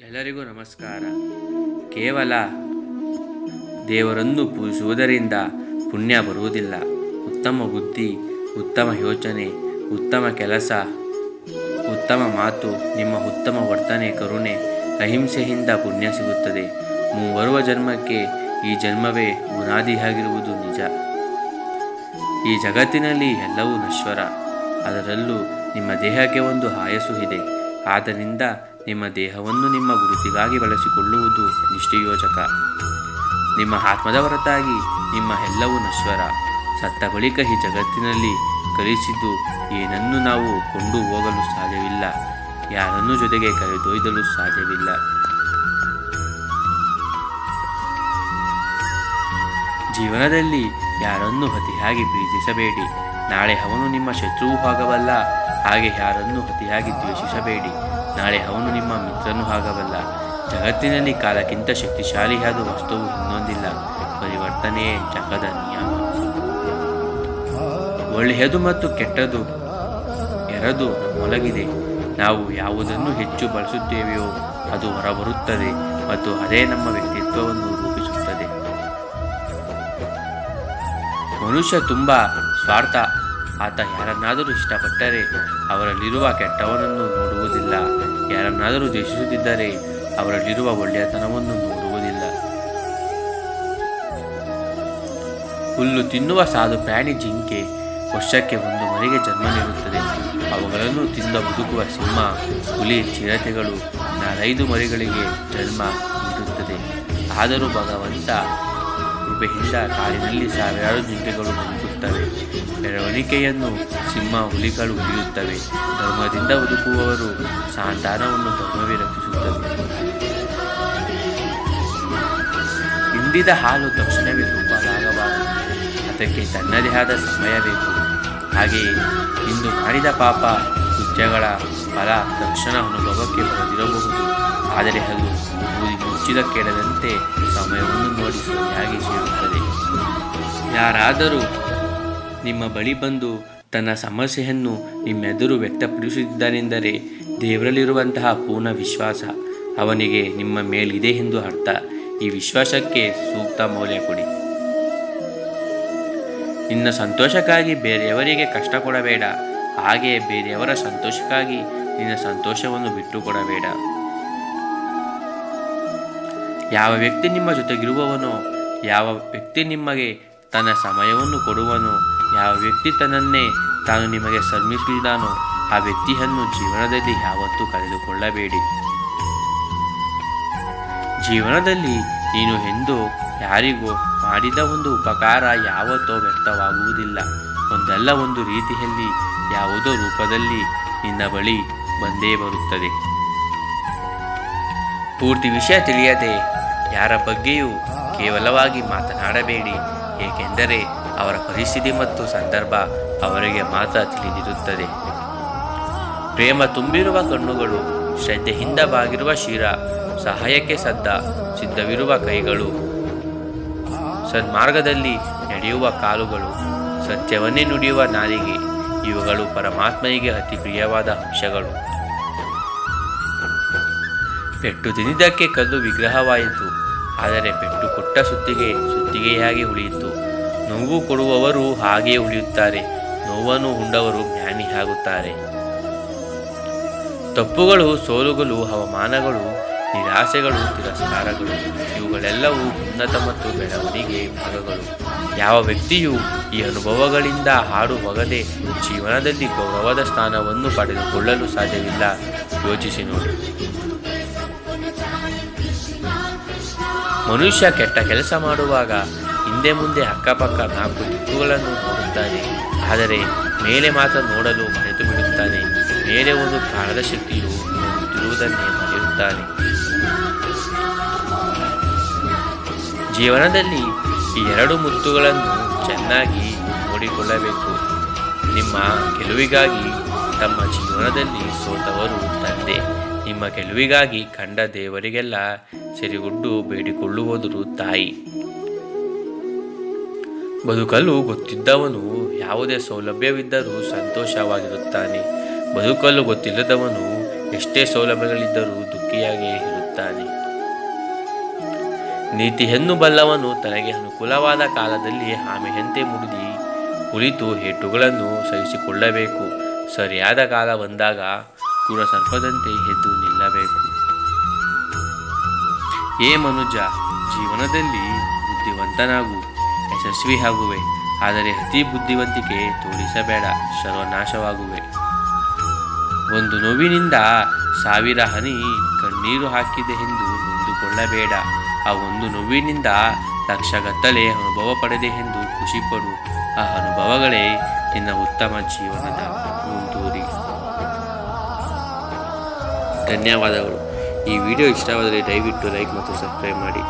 ಎಲ್ಲರಿಗೂ ನಮಸ್ಕಾರ. ಕೇವಲ ದೇವರನ್ನು ಪೂಜಿಸುವುದರಿಂದ ಪುಣ್ಯ ಬರುವುದಿಲ್ಲ. ಉತ್ತಮ ಬುದ್ಧಿ, ಉತ್ತಮ ಯೋಚನೆ, ಉತ್ತಮ ಕೆಲಸ, ಉತ್ತಮ ಮಾತು, ನಿಮ್ಮ ಉತ್ತಮ ವರ್ತನೆ, ಕರುಣೆ, ಅಹಿಂಸೆಯಿಂದ ಪುಣ್ಯ ಸಿಗುತ್ತದೆ. ಮುಂಬರುವ ಜನ್ಮಕ್ಕೆ ಈ ಜನ್ಮವೇ ಬುನಾದಿಯಾಗಿರುವುದು ನಿಜ. ಈ ಜಗತ್ತಿನಲ್ಲಿ ಎಲ್ಲವೂ ನಶ್ವರ. ಅದರಲ್ಲೂ ನಿಮ್ಮ ದೇಹಕ್ಕೆ ಒಂದು ಆಯಸ್ಸು ಇದೆ. ಆದ್ದರಿಂದ ನಿಮ್ಮ ದೇಹವನ್ನು ನಿಮ್ಮ ಗುರುತಿಗಾಗಿ ಬಳಸಿಕೊಳ್ಳುವುದು ನಿಷ್ಠಯೋಜಕ ನಿಮ್ಮ ಆತ್ಮದ ಹೊರತಾಗಿ ನಿಮ್ಮ ಎಲ್ಲವೂ ನಶ್ವರ. ಸತ್ತ ಬಳಿಕ ಈ ಜಗತ್ತಿನಲ್ಲಿ ಕಲಿಸಿದ್ದು ಏನನ್ನು ನಾವು ಕೊಂಡು ಹೋಗಲು ಸಾಧ್ಯವಿಲ್ಲ. ಯಾರನ್ನು ಜೊತೆಗೆ ಕರೆದೊಯ್ದಲು ಸಾಧ್ಯವಿಲ್ಲ. ಜೀವನದಲ್ಲಿ ಯಾರನ್ನು ಅತಿಯಾಗಿ ಪ್ರೀತಿಸಬೇಡಿ. ನಾಳೆ ಅವನು ನಿಮ್ಮ ಶತ್ರುವು ಆಗಬಲ್ಲ ಹಾಗೆ ಯಾರನ್ನು ಅತಿಯಾಗಿ ದ್ವೇಷಿಸಬೇಡಿ. ನಾಳೆ ಅವನು ನಿಮ್ಮ ಮಿತ್ರನೂ ಆಗಬಲ್ಲ ಜಗತ್ತಿನಲ್ಲಿ ಕಾಲಕ್ಕಿಂತ ಶಕ್ತಿಶಾಲಿಯಾದ ವಸ್ತುವು ಇನ್ನೊಂದಿಲ್ಲ. ಪರಿವರ್ತನೆಯೇ ಜಗದ ನಿಯಮ. ಒಳ್ಳೆಯದು ಮತ್ತು ಕೆಟ್ಟದು ಎರದು ನಮ್ಮೊಳಗಿದೆ. ನಾವು ಯಾವುದನ್ನು ಹೆಚ್ಚು ಬಳಸುತ್ತೇವೆಯೋ ಅದು ಹೊರಬರುತ್ತದೆ ಮತ್ತು ಅದೇ ನಮ್ಮ ವ್ಯಕ್ತಿತ್ವವನ್ನು ರೂಪಿಸುತ್ತದೆ. ಮನುಷ್ಯ ತುಂಬ ಸ್ವಾರ್ಥ ಆತ ಯಾರನ್ನಾದರೂ ಇಷ್ಟಪಟ್ಟರೆ ಅವರಲ್ಲಿರುವ ಕೆಟ್ಟವನನ್ನು ನೋಡುವುದಿಲ್ಲ. ಯಾರನ್ನಾದರೂ ದ್ವೇಷಿಸುತ್ತಿದ್ದರೆ ಅವರಲ್ಲಿರುವ ಒಳ್ಳೆಯತನವನ್ನು ನೋಡುವುದಿಲ್ಲ. ಹುಲ್ಲು ತಿನ್ನುವ ಸಾಧು ಪ್ರಾಣಿ ಜಿಂಕೆ ವರ್ಷಕ್ಕೆ ಒಂದು ಮರಿಗೆ ಜನ್ಮ ನೀಡುತ್ತದೆ. ಅವುಗಳನ್ನು ತಿಂದ ಬದುಕುವ ಸಿಂಹ, ಹುಲಿ, ಚಿರತೆಗಳು ನಾಲ್ಕೈದು ಮರಿಗಳಿಗೆ ಜನ್ಮ ನೀಡುತ್ತದೆ. ಆದರೂ ಭಗವಂತ ಕೃಪೆಯಿಂದ ಕಾಡಿನಲ್ಲಿ ಸಾವಿರಾರು ಜಿಂಕೆಗಳು ಬದುಕುತ್ತವೆ. ಮೆರವಣಿಗೆಯನ್ನು ಸಿಂಹ ಹುಲಿಗಳು ಉಳಿಯುತ್ತವೆ. ಧರ್ಮದಿಂದ ಬದುಕುವವರು ಸಾಂತಾನವನ್ನು ಧರ್ಮವೇ ರಕ್ಷಿಸುತ್ತದೆ. ಹಿಂದಿದ ಹಾಲು ತಕ್ಷಣವೇ ತುಪ್ಪಲಾಗಬಾರದು. ಅದಕ್ಕೆ ತನ್ನದೇ ಆದ ಸಮಯ ಬೇಕು. ಹಾಗೆಯೇ ಇಂದು ಮಾಡಿದ ಪಾಪ ಕೃತ್ಯಗಳ ಫಲ ತಕ್ಷಣ ಅನುಭವಕ್ಕೆ ಬರದಿರಬಹುದು. ಆದರೆ ಅದು ಊದಿ ಮುಚ್ಚಿದ ಕೆಡದಂತೆ ಸಮಯವನ್ನು ನೋಡಿ ಸಿಗುತ್ತದೆ? ಯಾರಾದರೂ ನಿಮ್ಮ ಬಳಿ ಬಂದು ತನ್ನ ಸಮಸ್ಯೆಯನ್ನು ನಿಮ್ಮೆದುರು ವ್ಯಕ್ತಪಡಿಸುತ್ತಿದ್ದಾನೆಂದರೆ ದೇವರಲ್ಲಿರುವಂತಹ ಪೂರ್ಣ ವಿಶ್ವಾಸ ಅವನಿಗೆ ನಿಮ್ಮ ಮೇಲಿದೆ ಎಂದು ಅರ್ಥ. ಈ ವಿಶ್ವಾಸಕ್ಕೆ ಸೂಕ್ತ ಮೌಲ್ಯ ಕೊಡಿ. ನಿನ್ನ ಸಂತೋಷಕ್ಕಾಗಿ ಬೇರೆಯವರಿಗೆ ಕಷ್ಟ ಕೊಡಬೇಡ ಹಾಗೆಯೇ ಬೇರೆಯವರ ಸಂತೋಷಕ್ಕಾಗಿ ನಿನ್ನ ಸಂತೋಷವನ್ನು ಬಿಟ್ಟುಕೊಡಬೇಡ. ಯಾವ ವ್ಯಕ್ತಿ ನಿಮ್ಮ ಜೊತೆಗಿರುವವನೋ, ಯಾವ ವ್ಯಕ್ತಿ ನಿಮಗೆ ತನ್ನ ಸಮಯವನ್ನು ಕೊಡುವನೋ, ಯಾವ ವ್ಯಕ್ತಿ ತನ್ನನ್ನೇ ತಾನು ನಿಮಗೆ ಶ್ರಮಿಸಿದಾನೋ ಆ ವ್ಯಕ್ತಿಯನ್ನು ಜೀವನದಲ್ಲಿ ಯಾವತ್ತೂ ಕಳೆದುಕೊಳ್ಳಬೇಡಿ. ಜೀವನದಲ್ಲಿ ನೀನು ಎಂದು ಯಾರಿಗೂ ಮಾಡಿದ ಒಂದು ಉಪಕಾರ ಯಾವತ್ತೋ ವ್ಯಕ್ತವಾಗುವುದಿಲ್ಲ ಒಂದಲ್ಲ ಒಂದು ರೀತಿಯಲ್ಲಿ ಯಾವುದೋ ರೂಪದಲ್ಲಿ ನಿನ್ನ ಬಳಿ ಬಂದೇ ಬರುತ್ತದೆ. ಪೂರ್ತಿ ವಿಷಯ ತಿಳಿಯದೆ ಯಾರ ಬಗ್ಗೆಯೂ ಕೇವಲವಾಗಿ ಮಾತನಾಡಬೇಡಿ. ಏಕೆಂದರೆ ಅವರ ಪರಿಸ್ಥಿತಿ ಮತ್ತು ಸಂದರ್ಭ ಅವರಿಗೆ ಮಾತ್ರ ತಿಳಿದಿರುತ್ತದೆ. ಪ್ರೇಮ ತುಂಬಿರುವ ಕಣ್ಣುಗಳು ಶ್ರದ್ಧೆಯಿಂದ ಬಾಗಿರುವ ಶಿರ, ಸಹಾಯಕ್ಕೆ ಸದ್ದ, ಸಿದ್ಧವಿರುವ ಕೈಗಳು. ಸನ್ಮಾರ್ಗದಲ್ಲಿ ನಡೆಯುವ ಕಾಲುಗಳು, ಸತ್ಯವನ್ನೇ ನುಡಿಯುವ ನಾಲಿಗೆ, ಇವುಗಳು ಪರಮಾತ್ಮನಿಗೆ ಅತಿ ಪ್ರಿಯವಾದ ಅಂಶಗಳು. ಪೆಟ್ಟು ತಿಂದಿದ್ದಕ್ಕೆ ಕಲ್ಲು ವಿಗ್ರಹವಾಯಿತು. ಆದರೆ ಪೆಟ್ಟು ಕೊಟ್ಟ ಸುತ್ತಿಗೆ ಸುತ್ತಿಗೆಯಾಗಿ ಉಳಿಯಿತು. ನೋವು ಕೊಡುವವರು ಹಾಗೆಯೇ ಉಳಿಯುತ್ತಾರೆ. ನೋವನ್ನು ಉಂಡವರು ಜ್ಞಾನಿ ಆಗುತ್ತಾರೆ. ತಪ್ಪುಗಳು, ಸೋಲುಗಳು ಹವಾಮಾನಗಳು ನಿರಾಸೆಗಳು, ತಿರಸ್ಕಾರಗಳು, ಇವುಗಳೆಲ್ಲವೂ ಉನ್ನತ ಮತ್ತು ಬೆಳವಣಿಗೆ ಭಾಗಗಳು. ಯಾವ ವ್ಯಕ್ತಿಯು ಈ ಅನುಭವಗಳಿಂದ ಹಾಡು ಹೊಗದೆ ಜೀವನದಲ್ಲಿ ಗೌರವದ ಸ್ಥಾನವನ್ನು ಪಡೆದುಕೊಳ್ಳಲು ಸಾಧ್ಯವಿಲ್ಲ. ಯೋಚಿಸಿ ನೋಡಿ. ಮನುಷ್ಯ ಕೆಟ್ಟ ಕೆಲಸ ಮಾಡುವಾಗ ಹಿಂದೆ ಮುಂದೆ ಅಕ್ಕಪಕ್ಕ ನಾಲ್ಕು ದಿಕ್ಕುಗಳನ್ನು ನೋಡುತ್ತಾನೆ. ಆದರೆ ಮೇಲೆ ಮಾತ್ರ ನೋಡಲು ಮರೆತು ಬಿಡುತ್ತಾನೆ. ಮೇಲೆ ಒಂದು ಪ್ರಾಣದ ಶಕ್ತಿಯು ನೋಡುತ್ತಿರುವುದನ್ನೇ ಮರೆಯುತ್ತಾನೆ. ಜೀವನದಲ್ಲಿ ಈ ಎರಡು ಮುತ್ತುಗಳನ್ನು ಚೆನ್ನಾಗಿ ನೋಡಿಕೊಳ್ಳಬೇಕು. ನಿಮ್ಮ ಗೆಲುವಿಗಾಗಿ ತಮ್ಮ ಜೀವನದಲ್ಲಿ ಸೋತವರು ತಂದೆ. ನಿಮ್ಮ ಗೆಲುವಿಗಾಗಿ ಕಂಡ ದೇವರಿಗೆಲ್ಲ ಸರಿಗುಡ್ಡು ಬೇಡಿಕೊಳ್ಳುವುದರು ತಾಯಿ. ಬದುಕಲು ಗೊತ್ತಿದ್ದವನು ಯಾವುದೇ ಸೌಲಭ್ಯವಿದ್ದರೂ ಸಂತೋಷವಾಗಿರುತ್ತಾನೆ. ಬದುಕಲು ಗೊತ್ತಿಲ್ಲದವನು ಎಷ್ಟೇ ಸೌಲಭ್ಯಗಳಿದ್ದರೂ ದುಃಖಿಯಾಗಿಯೇ ಇರುತ್ತಾನೆ. ನೀತಿಯನ್ನು ಬಲ್ಲವನು ತನಗೆ ಅನುಕೂಲವಾದ ಕಾಲದಲ್ಲಿ ಆಮೆಯಂತೆ ಮುಡಿದಿ ಕುಳಿತು ಹೇಟುಗಳನ್ನು ಸಹಿಸಿಕೊಳ್ಳಬೇಕು. ಸರಿಯಾದ ಕಾಲ ಬಂದಾಗ ಕುರ ಸರ್ಪದಂತೆ ಎದ್ದು ನಿಲ್ಲಬೇಕು. ಏ ಮನುಜ, ಜೀವನದಲ್ಲಿ ಬುದ್ಧಿವಂತನಾಗು ಯಶಸ್ವಿ ಆಗುವೆ ಆದರೆ ಅತಿ ಬುದ್ಧಿವಂತಿಕೆ ತೋರಿಸಬೇಡ, ಸರ್ವನಾಶವಾಗುವೆ. ಒಂದು ನೋವಿನಿಂದ ಸಾವಿರ ಹನಿ ಕಣ್ಣೀರು ಹಾಕಿದೆ ಎಂದು ನೊಂದುಕೊಳ್ಳಬೇಡ. ಆ ಒಂದು ನೋವಿನಿಂದ ಲಕ್ಷಗತ್ತಲೆ ಅನುಭವ ಪಡೆದೆ ಎಂದು ಖುಷಿಪಡು. ಆ ಅನುಭವಗಳೇ ನಿನ್ನ ಉತ್ತಮ ಜೀವನದ ಮುಂದೂರಿ. ಧನ್ಯವಾದಗಳು. ಈ ವಿಡಿಯೋ ಇಷ್ಟವಾದರೆ ದಯವಿಟ್ಟು ಲೈಕ್ ಮತ್ತು ಸಬ್ಸ್ಕ್ರೈಬ್ ಮಾಡಿ.